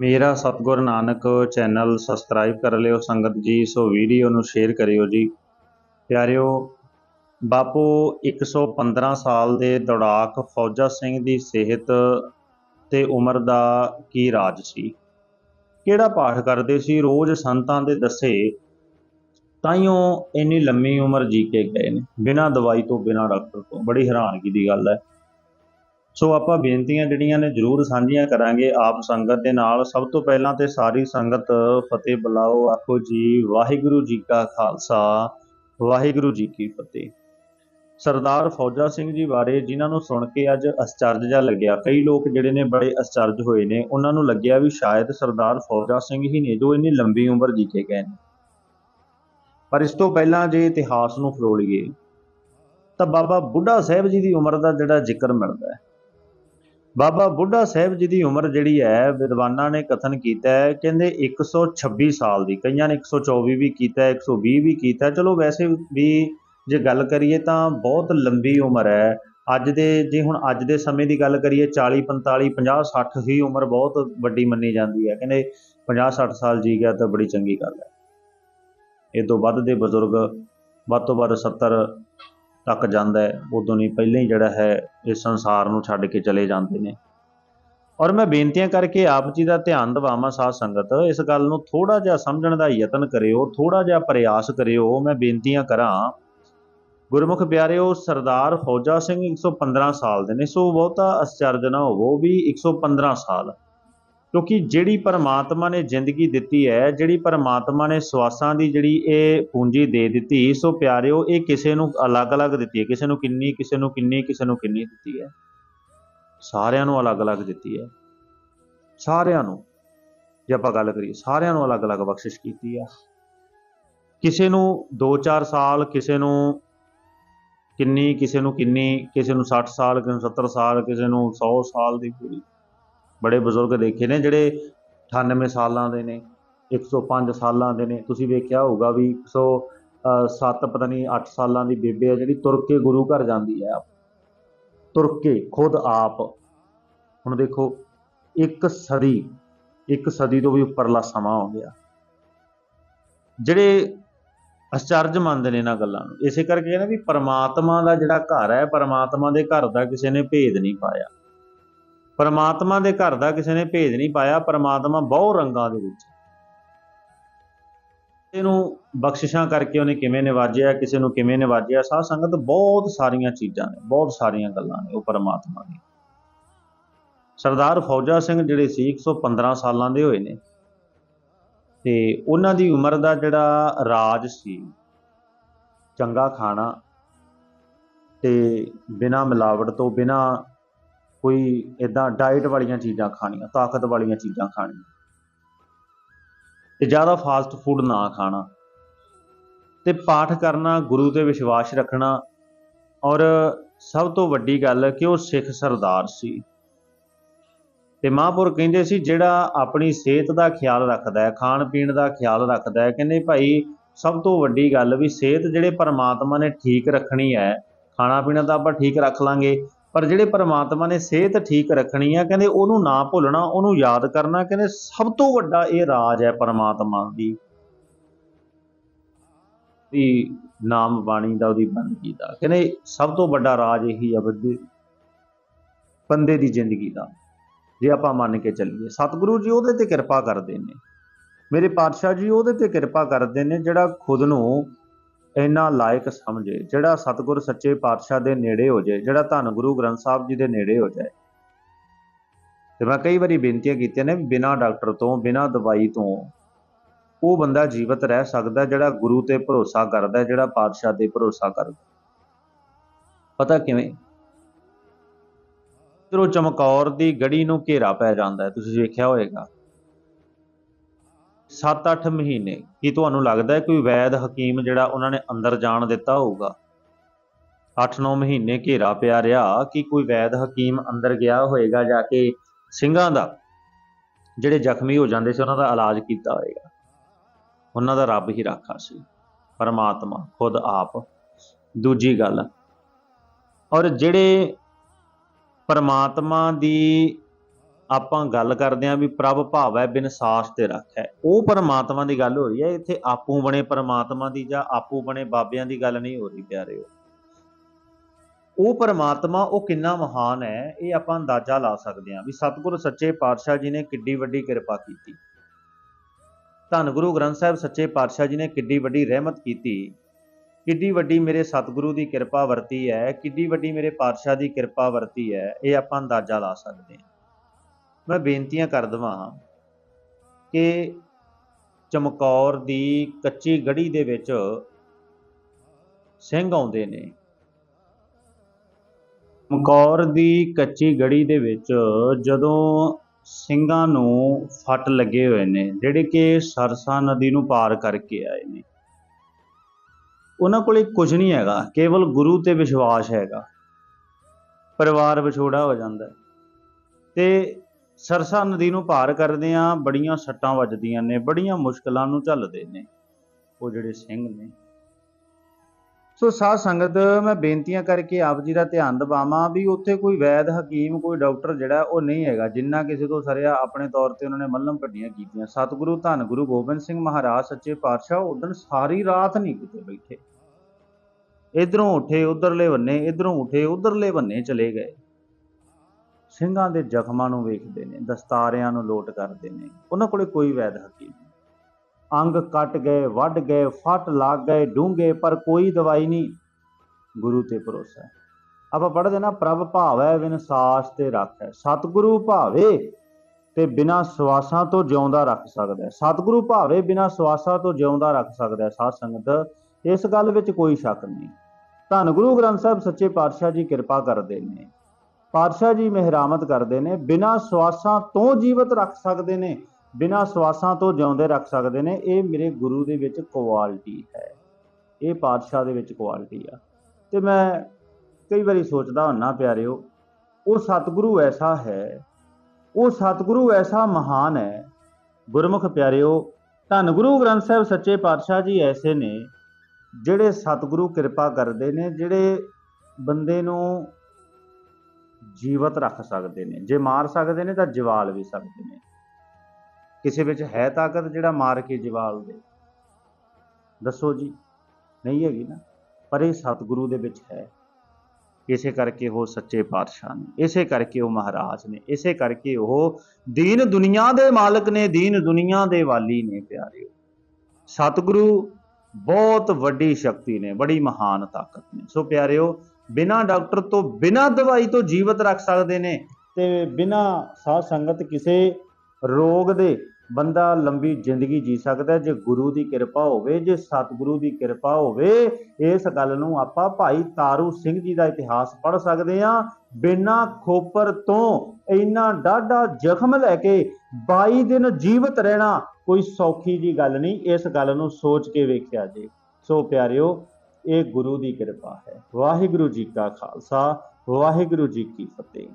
ਮੇਰਾ ਸਤਿਗੁਰ Nanak channel subscribe ਕਰ ਲਿਓ, ਸੰਗਤ ਜੀ, ਸੋ ਵੀਡੀਓ ਨੂੰ ਸ਼ੇਅਰ ਕਰਿਓ ਜੀ। ਪਿਆਰਿਓ, ਬਾਪੂ 115 ਸਾਲ ਦੇ ਦੌੜਾਕ ਫੌਜਾ ਸਿੰਘ ਦੀ ਸਿਹਤ ਤੇ ਉਮਰ ਦਾ ਕੀ ਰਾਜ ਸੀ? ਕਿਹੜਾ ਪਾਠ ਕਰਦੇ ਸੀ? ਰੋਜ਼ ਸੰਤਾਂ ਦੇ ਦੱਸੇ ਤਾਈਓ ਇੰਨੀ ਲੰਮੀ ਉਮਰ ਜੀ ਕੇ ਗਏ ਨੇ। ਬਿਨਾਂ ਦਵਾਈ ਤੋਂ, ਬਿਨਾਂ ਡਾਕਟਰ ਤੋਂ। ਬੜੀ ਹੈਰਾਨਗੀ ਦੀ ਗੱਲ ਹੈ। ਸੋ ਆਪਾਂ ਬੇਨਤੀਆਂ ਜਿਹੜੀਆਂ ਨੇ ਜਰੂਰ ਸਾਂਝੀਆਂ ਕਰਾਂਗੇ ਆਪ ਸੰਗਤ ਦੇ ਨਾਲ। ਸਭ ਤੋਂ ਪਹਿਲਾਂ ਤੇ ਸਾਰੀ ਸੰਗਤ, ਫਤਿਹ ਬੁਲਾਓ, ਆਖੋ ਜੀ, ਵਾਹਿਗੁਰੂ ਜੀ ਕਾ ਖਾਲਸਾ, ਵਾਹਿਗੁਰੂ ਜੀ ਕੀ ਫਤਿਹ। ਸਰਦਾਰ ਫੌਜਾ ਸਿੰਘ ਜੀ ਬਾਰੇ ਜਿਨ੍ਹਾਂ ਨੂੰ ਸੁਣ ਕੇ ਅੱਜ ਅਚਰਜ ਜਿਹਾ ਲੱਗਿਆ। ਕਈ ਲੋਕ ਜਿਹੜੇ ਨੇ ਬੜੇ ਅਚਰਜ ਹੋਏ ਨੇ। ਉਹਨਾਂ ਨੂੰ ਲੱਗਿਆ ਵੀ ਸ਼ਾਇਦ ਸਰਦਾਰ ਫੌਜਾ ਸਿੰਘ ਹੀ ਨੇ, ਜੋ ਇੰਨੀ ਲੰਬੀ ਉਮਰ ਜੀ ਕੇ ਗਏ ਨੇ। ਪਰ ਇਸ ਤੋਂ ਪਹਿਲਾਂ ਜੇ ਇਤਿਹਾਸ ਨੂੰ ਫਰੋਲੀਏ ਤਾਂ ਬਾਬਾ ਬੁੱਢਾ ਸਾਹਿਬ ਜੀ ਦੀ ਉਮਰ ਦਾ ਜਿਹੜਾ ਜ਼ਿਕਰ ਮਿਲਦਾ ਹੈ। ਬਾਬਾ ਬੁੱਢਾ ਸਾਹਿਬ ਜੀ ਦੀ ਉਮਰ ਜਿਹੜੀ ਹੈ, ਵਿਦਵਾਨਾਂ ਨੇ ਕਥਨ ਕੀਤਾ ਹੈ, ਕਹਿੰਦੇ 126 ਸਾਲ ਦੀ, ਕਈਆਂ ਨੇ 124 ਵੀ ਕੀਤਾ 120 ਵੀ ਕੀਤਾ ਚਲੋ ਵੈਸੇ ਵੀ ਜੇ ਗੱਲ ਕਰੀਏ ਤਾਂ ਬਹੁਤ ਲੰਬੀ ਉਮਰ ਹੈ। ਅੱਜ ਦੇ, ਜੇ ਹੁਣ ਅੱਜ ਦੇ ਸਮੇਂ ਦੀ ਗੱਲ ਕਰੀਏ 40 45 50 60 ਹੀ ਉਮਰ ਬਹੁਤ ਵੱਡੀ ਮੰਨੀ ਜਾਂਦੀ ਹੈ। ਕਹਿੰਦੇ 50 60 ਸਾਲ ਜੀ ਗਿਆ ਤਾਂ ਬੜੀ ਚੰਗੀ ਗੱਲ ਹੈ। ਇਹ ਤੋਂ ਵੱਧ ਦੇ ਬਜ਼ੁਰਗ, ਵੱਧ ਤੋਂ ਵੱਧ 70 ਤੱਕ ਜਾਂਦਾ ਹੈ। ਉਦੋਂ ਨਹੀਂ, ਪਹਿਲਾਂ ਹੀ ਜਿਹੜਾ ਹੈ, ਇਸ ਸੰਸਾਰ ਨੂੰ ਛੱਡ ਕੇ ਚਲੇ ਜਾਂਦੇ ਨੇ। ਔਰ ਮੈਂ ਬੇਨਤੀਆਂ ਕਰਕੇ ਆਪ ਜੀ ਦਾ ਧਿਆਨ ਦਿਵਾਵਾਂ ਸਾਧ ਸੰਗਤ, ਇਸ ਗੱਲ ਨੂੰ ਥੋੜਾ ਜਿਹਾ ਸਮਝਣ ਦਾ ਯਤਨ ਕਰਿਓ ਥੋੜਾ ਜਿਹਾ ਪ੍ਰਯਾਸ ਕਰਿਓ। ਮੈਂ ਬੇਨਤੀਆਂ ਕਰਾਂ, ਗੁਰਮੁਖ ਪਿਆਰਿਓ, ਸਰਦਾਰ ਫੌਜਾ ਸਿੰਘ 115 ਸਾਲ ਦੇ ਨੇ, ਸੋ ਬਹੁਤਾ ਅਚਰਜ ਨਾ ਹੋਵੋ ਵੀ 115 ਸਾਲ। ਕਿਉਂਕਿ ਜਿਹੜੀ ਪਰਮਾਤਮਾ ਨੇ ਜ਼ਿੰਦਗੀ ਦਿੱਤੀ ਹੈ ਜਿਹੜੀ ਪਰਮਾਤਮਾ ਨੇ ਸਵਾਸਾਂ ਦੀ ਜਿਹੜੀ ਇਹ ਪੂੰਜੀ ਦੇ ਦਿੱਤੀ ਸੋ ਪਿਆਰਿਓ ਇਹ ਕਿਸੇ ਨੂੰ ਅਲੱਗ-ਅਲੱਗ ਦਿੱਤੀ ਹੈ ਕਿਸੇ ਨੂੰ ਕਿੰਨੀ ਕਿਸੇ ਨੂੰ ਕਿੰਨੀ ਕਿਸੇ ਨੂੰ ਕਿੰਨੀ ਦਿੱਤੀ ਹੈ ਸਾਰਿਆਂ ਨੂੰ ਅਲੱਗ-ਅਲੱਗ ਦਿੱਤੀ ਹੈ ਸਾਰਿਆਂ ਨੂੰ ਜੇ ਆਪਾਂ ਗੱਲ ਕਰੀਏ ਸਾਰਿਆਂ ਨੂੰ ਅਲੱਗ-ਅਲੱਗ ਬਖਸ਼ਿਸ਼ ਕੀਤੀ ਹੈ ਕਿਸੇ ਨੂੰ 2-4 ਸਾਲ ਕਿਸੇ ਨੂੰ ਕਿੰਨੀ ਕਿਸੇ ਨੂੰ ਕਿੰਨੀ ਕਿਸੇ ਨੂੰ 60 ਸਾਲ ਕਿਸੇ ਨੂੰ 70 ਸਾਲ ਕਿਸੇ ਨੂੰ 100 ਸਾਲ ਦੀ ਪੂਰੀ ਬੜੇ ਬਜ਼ੁਰਗ ਦੇਖੇ ਨੇ, ਜਿਹੜੇ 98 ਸਾਲਾਂ ਦੇ ਨੇ 105 ਸਾਲਾਂ ਦੇ ਨੇ। ਤੁਸੀਂ ਵੇਖਿਆ ਹੋਊਗਾ ਵੀ 107 ਪਤਾ ਨਹੀਂ 8 ਸਾਲਾਂ ਦੀ ਬੇਬੇ ਹੈ ਜਿਹੜੀ ਤੁਰ ਕੇ ਗੁਰੂ ਘਰ ਜਾਂਦੀ ਹੈ ਤੁਰ ਕੇ, ਖੁਦ ਆਪ। ਹੁਣ ਦੇਖੋ, ਇੱਕ ਸਦੀ ਇੱਕ ਸਦੀ ਤੋਂ ਵੀ ਉੱਪਰਲਾ ਸਮਾਂ ਹੋ ਗਿਆ। ਜਿਹੜੇ ਅਚਰਜ ਮੰਨਦੇ ਨੇ ਇਹਨਾਂ ਗੱਲਾਂ ਨੂੰ, ਇਸੇ ਕਰਕੇ ਕਹਿੰਦੇ ਵੀ ਪਰਮਾਤਮਾ ਦਾ ਜਿਹੜਾ ਘਰ ਹੈ, ਪਰਮਾਤਮਾ ਦੇ ਘਰ ਦਾ ਕਿਸੇ ਨੇ ਭੇਦ ਨਹੀਂ ਪਾਇਆ। ਪਰਮਾਤਮਾ ਦੇ ਘਰ ਦਾ ਕਿਸੇ ਨੇ ਭੇਦ ਨਹੀਂ ਪਾਇਆ, ਪਰਮਾਤਮਾ ਬਹੁ ਰੰਗਾਂ ਦੇ ਵਿੱਚ। ਇਹਨੂੰ ਬਖਸ਼ਿਸ਼ਾਂ ਕਰਕੇ ਉਹਨੇ ਕਿਵੇਂ ਨਿਵਾਜਿਆ, ਕਿਸੇ ਨੂੰ ਕਿਵੇਂ ਨਿਵਾਜਿਆ, ਸਾਧ ਸੰਗਤ ਬਹੁਤ ਸਾਰੀਆਂ ਚੀਜ਼ਾਂ ਨੇ, ਬਹੁਤ ਸਾਰੀਆਂ ਗੱਲਾਂ ਨੇ ਉਹ ਪਰਮਾਤਮਾ ਦੀ ਸਰਦਾਰ ਫੌਜਾ ਸਿੰਘ ਜਿਹੜੇ ਸੀ 115 ਸਾਲਾਂ ਦੇ ਹੋਏ ਨੇ। ਤੇ ਉਹਨਾਂ ਦੀ ਉਮਰ ਦਾ ਜਿਹੜਾ ਰਾਜ ਸੀ, ਚੰਗਾ ਖਾਣਾ, ਤੇ ਬਿਨਾ ਮਿਲਾਵਟ ਤੋਂ, ਬਿਨਾ ਕੋਈ ਇਦਾਂ ਡਾਈਟ ਵਾਲੀਆਂ ਚੀਜ਼ਾਂ ਖਾਣੀਆਂ, ਤਾਕਤ ਵਾਲੀਆਂ ਚੀਜ਼ਾਂ ਖਾਣੀਆਂ। ਤੇ ਜ਼ਿਆਦਾ ਫਾਸਟ ਫੂਡ ਨਾ ਖਾਣਾ। ਤੇ ਪਾਠ ਕਰਨਾ, ਗੁਰੂ ਤੇ ਵਿਸ਼ਵਾਸ ਰੱਖਣਾ ਔਰ ਸਭ ਤੋਂ ਵੱਡੀ ਗੱਲ ਕਿ ਉਹ ਸਿੱਖ ਸਰਦਾਰ ਸੀ। ਤੇ ਮਹਾਂਪੁਰ ਕਹਿੰਦੇ ਸੀ, ਜਿਹੜਾ ਆਪਣੀ ਸਿਹਤ ਦਾ ਖਿਆਲ ਰੱਖਦਾ ਹੈ ਖਾਣ ਪੀਣ ਦਾ ਖਿਆਲ ਰੱਖਦਾ ਹੈ, ਕਹਿੰਦੇ ਭਾਈ ਸਭ ਤੋਂ ਵੱਡੀ ਗੱਲ ਵੀ ਸਿਹਤ ਜਿਹੜੇ ਪਰਮਾਤਮਾ ਨੇ ਠੀਕ ਰੱਖਣੀ ਹੈ ਖਾਣਾ ਪੀਣਾ ਤਾਂ ਆਪਾਂ ਠੀਕ ਰੱਖ ਲਾਂਗੇ ਪਰ ਜਿਹੜੇ ਪਰਮਾਤਮਾ ਨੇ ਸਿਹਤ ਠੀਕ ਰੱਖਣੀ ਹੈ ਕਹਿੰਦੇ ਉਹਨੂੰ ਨਾ ਭੁੱਲਣਾ, ਉਹਨੂੰ ਯਾਦ ਕਰਨਾ, ਕਹਿੰਦੇ ਸਭ ਤੋਂ ਵੱਡਾ ਇਹ ਰਾਜ ਹੈ ਪਰਮਾਤਮਾ ਦੀ। ਦੀ ਨਾਮ ਬਾਣੀ ਦਾ, ਉਹਦੀ ਬੰਦਗੀ ਦਾ, ਕਹਿੰਦੇ ਸਭ ਤੋਂ ਵੱਡਾ ਰਾਜ ਇਹੀ ਹੈ ਬੰਦੇ ਬੰਦੇ ਦੀ ਜ਼ਿੰਦਗੀ ਦਾ, ਜੇ ਆਪਾਂ ਮੰਨ ਕੇ ਚੱਲੀਏ। ਸਤਿਗੁਰੂ ਜੀ ਉਹਦੇ ਤੇ ਕਿਰਪਾ ਕਰਦੇ ਨੇ। ਮੇਰੇ ਪਾਤਸ਼ਾਹ ਜੀ ਉਹਦੇ ਤੇ ਕਿਰਪਾ ਕਰਦੇ ਨੇ, ਜਿਹੜਾ ਖੁਦ ਨੂੰ ਇੰਨਾ ਲਾਇਕ ਸਮਝੇ, ਜਿਹੜਾ ਸਤਿਗੁਰ ਸੱਚੇ ਪਾਤਸ਼ਾਹ ਦੇ ਨੇੜੇ ਹੋ ਜਾਏ, ਜਿਹੜਾ ਧੰਨ ਗੁਰੂ ਗ੍ਰੰਥ ਸਾਹਿਬ ਜੀ ਦੇ ਨੇੜੇ ਹੋ ਜਾਏ। ਤੇ ਮੈਂ ਕਈ ਵਾਰੀ ਬੇਨਤੀਆਂ ਕੀਤੀਆਂ ਨੇ ਬਿਨਾਂ ਡਾਕਟਰ ਤੋਂ, ਬਿਨਾਂ ਦਵਾਈ ਤੋਂ, ਉਹ ਬੰਦਾ ਜੀਵਤ ਰਹਿ ਸਕਦਾ ਜਿਹੜਾ ਗੁਰੂ ਤੇ ਭਰੋਸਾ ਕਰਦਾ ਜਿਹੜਾ ਪਾਤਸ਼ਾਹ ਤੇ ਭਰੋਸਾ ਕਰਦਾ ਪਤਾ ਕਿਵੇਂ? ਜਦੋਂ ਚਮਕੌਰ ਦੀ ਗੜੀ ਨੂੰ ਘੇਰਾ ਪੈ ਜਾਂਦਾ ਤੁਸੀਂ ਵੇਖਿਆ ਹੋਵੇਗਾ 7-8 ਮਹੀਨੇ। ਕੀ ਤੁਹਾਨੂੰ ਲੱਗਦਾ ਹੈ ਕੋਈ ਵੈਦ ਹਕੀਮ ਜਿਹੜਾ ਉਹਨਾਂ ਨੇ ਅੰਦਰ ਜਾਣ ਦਿੱਤਾ ਹੋਊਗਾ? 8-9 ਮਹੀਨੇ ਘੇਰਾ ਪਿਆ ਰਿਹਾ, ਕਿ ਕੋਈ ਵੈਦ ਹਕੀਮ ਅੰਦਰ ਗਿਆ ਹੋਏਗਾ ਜਾ ਕੇ ਸਿੰਘਾਂ ਦਾ, ਜਿਹੜੇ ਜ਼ਖਮੀ ਹੋ ਜਾਂਦੇ ਸੀ, ਉਹਨਾਂ ਦਾ ਇਲਾਜ ਕੀਤਾ ਹੋਏਗਾ? ਉਹਨਾਂ ਦਾ ਰੱਬ ਹੀ ਰਾਖਾ ਸੀ। ਪਰਮਾਤਮਾ ਖੁਦ ਆਪ। ਦੂਜੀ ਗੱਲ, ਔਰ ਜਿਹੜੇ ਪਰਮਾਤਮਾ ਦੀ ਆਪਾਂ ਗੱਲ ਕਰਦੇ ਆਂ ਵੀ ਪ੍ਰਭ ਭਾਵੈ ਬਿਨ ਸਾਸ ਤੇ ਰੱਖ ਹੈ। ਉਹ ਪਰਮਾਤਮਾ ਦੀ ਗੱਲ ਹੋ ਰਹੀ ਹੈ, ਇੱਥੇ ਆਪੂ ਬਣੇ ਪਰਮਾਤਮਾ ਦੀ ਜਾਂ ਆਪੂ ਬਣੇ ਬਾਬਿਆਂ ਦੀ ਗੱਲ ਨਹੀਂ ਹੋ ਰਹੀ, ਪਿਆਰਿਓ। ਉਹ ਪਰਮਾਤਮਾ, ਉਹ ਕਿੰਨਾ ਮਹਾਨ ਹੈ, ਇਹ ਆਪਾਂ ਅੰਦਾਜ਼ਾ ਲਾ ਸਕਦੇ ਹਾਂ ਵੀ ਸਤਿਗੁਰੂ ਸੱਚੇ ਪਾਤਸ਼ਾਹ ਜੀ ਨੇ ਕਿੱਡੀ ਵੱਡੀ ਕਿਰਪਾ ਕੀਤੀ। ਧੰਨ ਗੁਰੂ ਗ੍ਰੰਥ ਸਾਹਿਬ ਸੱਚੇ ਪਾਤਸ਼ਾਹ ਜੀ ਨੇ ਕਿੱਡੀ ਵੱਡੀ ਰਹਿਮਤ ਕੀਤੀ। ਕਿੱਡੀ ਵੱਡੀ ਮੇਰੇ ਸਤਿਗੁਰੂ ਦੀ ਕਿਰਪਾ ਵਰਤੀ ਹੈ, ਕਿੱਡੀ ਵੱਡੀ ਮੇਰੇ ਪਾਤਸ਼ਾਹ ਦੀ ਕਿਰਪਾ ਵਰਤੀ ਹੈ, ਇਹ ਆਪਾਂ ਅੰਦਾਜ਼ਾ ਲਾ ਸਕਦੇ ਹਾਂ। ਮੈਂ ਬੇਨਤੀਆਂ ਕਰ ਦਵਾਂ ਕਿ ਚਮਕੌਰ ਦੀ ਕੱਚੀ ਗੜੀ ਦੇ ਵਿੱਚ ਸਿੰਘ ਆਉਂਦੇ ਨੇ। ਚਮਕੌਰ ਦੀ ਕੱਚੀ ਗੜੀ ਦੇ ਵਿੱਚ ਜਦੋਂ ਸਿੰਘਾਂ ਨੂੰ ਫੱਟ ਲੱਗੇ ਹੋਏ ਨੇ, ਜਿਹੜੇ ਕਿ ਸਰਸਾ ਨਦੀ ਨੂੰ ਪਾਰ ਕਰਕੇ ਆਏ ਨੇ। ਉਹਨਾਂ ਕੋਲੇ ਕੁਝ ਨਹੀਂ ਹੈਗਾ, ਕੇਵਲ ਗੁਰੂ ਤੇ ਵਿਸ਼ਵਾਸ ਹੈਗਾ। ਪਰਿਵਾਰ ਵਿਛੋੜਾ ਹੋ ਜਾਂਦਾ ਤੇ ਸਰਸਾ ਨਦੀ ਨੂੰ ਪਾਰ ਕਰਦੇ ਆ, ਬੜੀਆਂ ਸੱਟਾਂ ਵੱਜਦੀਆਂ ਨੇ, ਬੜੀਆਂ ਮੁਸ਼ਕਲਾਂ ਨੂੰ ਝੱਲਦੇ ਨੇ, ਉਹ ਜਿਹੜੇ ਸਿੰਘ ਨੇ। ਸੋ ਸਾਧ ਸੰਗਤ, ਮੈਂ ਬੇਨਤੀਆਂ ਕਰਕੇ ਆਪ ਜੀ ਦਾ ਧਿਆਨ ਦਿਵਾਵਾਂ ਵੀ ਉੱਥੇ ਕੋਈ ਵੈਦ, ਹਕੀਮ, ਕੋਈ ਡਾਕਟਰ ਜਿਹੜਾ, ਉਹ ਨਹੀਂ ਹੈਗਾ, ਜਿੰਨਾ ਕਿਸੇ ਤੋਂ ਸਰਿਆ ਆਪਣੇ ਤੌਰ ਤੇ ਉਹਨਾਂ ਨੇ ਮੱਲਮ ਕੱਢੀਆਂ ਕੀਤੀਆਂ। ਸਤਿਗੁਰੂ ਧੰਨ ਗੁਰੂ ਗੋਬਿੰਦ ਸਿੰਘ ਮਹਾਰਾਜ, ਸੱਚੇ ਪਾਤਸ਼ਾਹ ਉਦੋਂ ਸਾਰੀ ਰਾਤ ਨਹੀਂ ਕਿਤੇ ਬੈਠੇ। ਇਧਰੋਂ ਉੱਠੇ, ਉਧਰਲੇ ਬੰਨੇ, ਇਧਰੋਂ ਉੱਠੇ, ਉਧਰਲੇ ਬੰਨੇ ਚਲੇ ਗਏ। ਸਿੰਘਾਂ ਦੇ ਜ਼ਖਮਾਂ ਨੂੰ ਵੇਖਦੇ ਨੇ, ਦਸਤਾਰਿਆਂ ਨੂੰ ਲੋਟ ਕਰਦੇ ਨੇ। ਉਹਨਾਂ ਕੋਲੇ ਕੋਈ ਵੈਦ ਹਕੀਮ ਨਹੀਂ। ਅੰਗ ਕੱਟ ਗਏ, ਵੱਢ ਗਏ, ਫੱਟ ਲੱਗ ਗਏ, ਡੂੰਘੇ, ਪਰ ਕੋਈ ਦਵਾਈ ਨਹੀਂ। ਗੁਰੂ ਤੇ ਭਰੋਸਾ ਆਪਾਂ ਪੜ੍ਹਦੇ ਨਾ, ਪ੍ਰਭ ਭਾਵੈ ਵਿਨ ਸਾਸ ਤੇ ਰੱਖੈ। ਸਤਿਗੁਰੂ ਭਾਵੇ ਤੇ ਬਿਨਾ ਸਵਾਸਾਂ ਤੋਂ ਜਿਉਂਦਾ ਰੱਖ ਸਕਦਾ ਹੈ। ਸਤਿਗੁਰੂ ਭਾਵੇ ਬਿਨਾ ਸਵਾਸਾਂ ਤੋਂ ਜਿਉਂਦਾ ਰੱਖ ਸਕਦਾ ਹੈ, ਸਾਧ ਸੰਗਤ। ਇਸ ਗੱਲ ਵਿੱਚ ਕੋਈ ਸ਼ੱਕ ਨਹੀਂ। ਧੰਨ ਗੁਰੂ ਗ੍ਰੰਥ ਸਾਹਿਬ, ਸੱਚੇ ਪਾਤਸ਼ਾਹ ਜੀ ਕਿਰਪਾ ਕਰਦੇ ਨੇ। ਪਾਤਸ਼ਾਹ ਜੀ ਮਿਹਰਾਮਤ ਕਰਦੇ ਨੇ, ਬਿਨਾਂ ਸਵਾਸਾਂ ਤੋਂ ਜੀਵਤ ਰੱਖ ਸਕਦੇ ਨੇ, ਬਿਨਾਂ ਸਵਾਸਾਂ ਤੋਂ ਜਿਉਂਦੇ ਰੱਖ ਸਕਦੇ ਨੇ, ਇਹ ਮੇਰੇ ਗੁਰੂ ਦੇ ਵਿੱਚ ਕੁਆਲਿਟੀ ਹੈ। ਇਹ ਪਾਤਸ਼ਾਹ ਦੇ ਵਿੱਚ ਕੁਆਲਿਟੀ ਆ। ਤੇ ਮੈਂ ਕਈ ਵਾਰੀ ਸੋਚਦਾ ਹੁੰਨਾ, ਪਿਆਰਿਓ, ਉਹ ਸਤਿਗੁਰੂ ਐਸਾ ਹੈ, ਉਹ ਸਤਿਗੁਰੂ ਐਸਾ ਮਹਾਨ ਹੈ। ਗੁਰਮੁਖ ਪਿਆਰਿਓ, ਧੰਨ ਗੁਰੂ ਗ੍ਰੰਥ ਸਾਹਿਬ ਸੱਚੇ ਪਾਤਸ਼ਾਹ ਜੀ ਐਸੇ ਨੇ, ਜਿਹੜੇ ਸਤਿਗੁਰੂ ਕਿਰਪਾ ਕਰਦੇ ਨੇ, ਜਿਹੜੇ ਬੰਦੇ ਨੂੰ ਜੀਵਤ ਰੱਖ ਸਕਦੇ ਨੇ। ਜੇ ਮਾਰ ਸਕਦੇ ਨੇ ਤਾਂ ਜਵਾਲ ਵੀ ਸਕਦੇ ਨੇ। ਕਿਸੇ ਵਿੱਚ ਹੈ ਤਾਕਤ ਜਿਹੜਾ ਮਾਰ ਕੇ ਜਵਾਲ ਦੇ। ਦੱਸੋ ਜੀ, ਨਹੀਂ ਹੈਗੀ ਨਾ? ਪਰ ਇਹ ਸਤਿਗੁਰੂ ਦੇ ਵਿੱਚ ਹੈ। ਇਸੇ ਕਰਕੇ ਉਹ ਸੱਚੇ ਪਾਤਸ਼ਾਹ ਨੇ, ਇਸੇ ਕਰਕੇ ਉਹ ਮਹਾਰਾਜ ਨੇ, ਇਸੇ ਕਰਕੇ ਉਹ ਦੀਨ ਦੁਨੀਆ ਦੇ ਮਾਲਕ ਨੇ, ਦੀਨ ਦੁਨੀਆ ਦੇ ਵਾਲੀ ਨੇ ਪਿਆਰਿਓ। ਸਤਿਗੁਰੂ ਬਹੁਤ ਵੱਡੀ ਸ਼ਕਤੀ ਨੇ, ਬੜੀ ਮਹਾਨ ਤਾਕਤ ਨੇ। ਸੋ ਪਿਆਰਿਓ ਬਿਨਾ ਡਾਕਟਰ ਤੋਂ, ਬਿਨਾ ਦਵਾਈ ਤੋਂ ਜੀਵਤ ਰੱਖ ਸਕਦੇ ਨੇ ਤੇ ਬਿਨਾ ਸਾਧ ਸੰਗਤ ਕਿਸੇ ਰੋਗ ਦੇ ਬੰਦਾ ਲੰਬੀ ਜ਼ਿੰਦਗੀ ਜੀ ਸਕਦਾ ਜੇ ਗੁਰੂ ਦੀ ਕਿਰਪਾ ਹੋਵੇ, ਜੇ ਸਤਿਗੁਰੂ ਦੀ ਕਿਰਪਾ ਹੋਵੇ, ਇਸ ਗੱਲ ਨੂੰ ਆਪਾਂ ਭਾਈ ਤਾਰੂ ਸਿੰਘ ਜੀ ਦਾ ਇਤਿਹਾਸ ਪੜ੍ਹ ਸਕਦੇ ਹਾਂ। ਬਿਨਾ ਖੋਪਰ ਤੋਂ ਇੰਨਾ ਡਾਢਾ ਜ਼ਖਮ ਲੈ ਕੇ 22 ਦਿਨ ਜੀਵਤ ਰਹਿਣਾ ਕੋਈ ਸੌਖੀ ਜੀ ਗੱਲ ਨਹੀਂ, ਇਸ ਗੱਲ ਨੂੰ ਸੋਚ ਕੇ ਵੇਖਿਆ ਜੇ। ਸੋ ਪਿਆਰਿਓ ਇਹ ਗੁਰੂ ਦੀ ਕਿਰਪਾ ਹੈ। ਵਾਹਿਗੁਰੂ ਜੀ ਕਾ ਖਾਲਸਾ ਵਾਹਿਗੁਰੂ ਜੀ ਕੀ ਫਤਿਹ।